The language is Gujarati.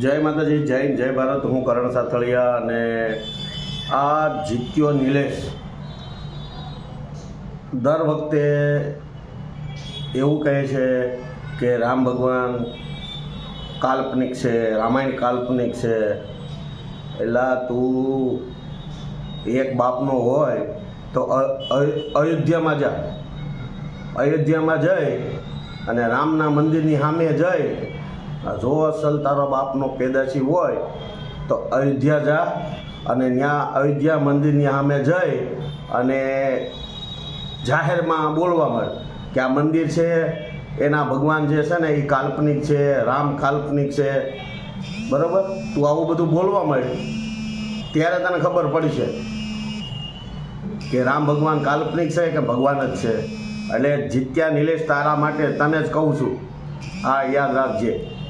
જય માતાજી, જય જય ભારત. હું કરણ સાથળિયા અને આ જીત્યો નિલેશ. દર વખતે એવું કહે છે કે રામ ભગવાન કાલ્પનિક છે, રામાયણ કાલ્પનિક છે. એટલે તું એક બાપનો હોય તો અયોધ્યામાં જા. અયોધ્યામાં જઈ અને રામના મંદિરની સામે જઈ જો અસલ તારો બાપનો પેદાશી હોય, તો અયોધ્યા જા અને ત્યાં અયોધ્યા મંદિરની સામે જઈ અને જાહેરમાં બોલવા મળે કે આ મંદિર છે, એના ભગવાન જે છે ને એ કાલ્પનિક છે, રામ કાલ્પનિક છે. બરાબર? તું આવું બધું બોલવા મળે. ત્યારે તને ખબર પડી છે કે રામ ભગવાન કાલ્પનિક છે કે ભગવાન જ છે. એટલે જીત્યા નિલેશ તારા માટે તને જ કહું છું. હા, યાદ રાખજે.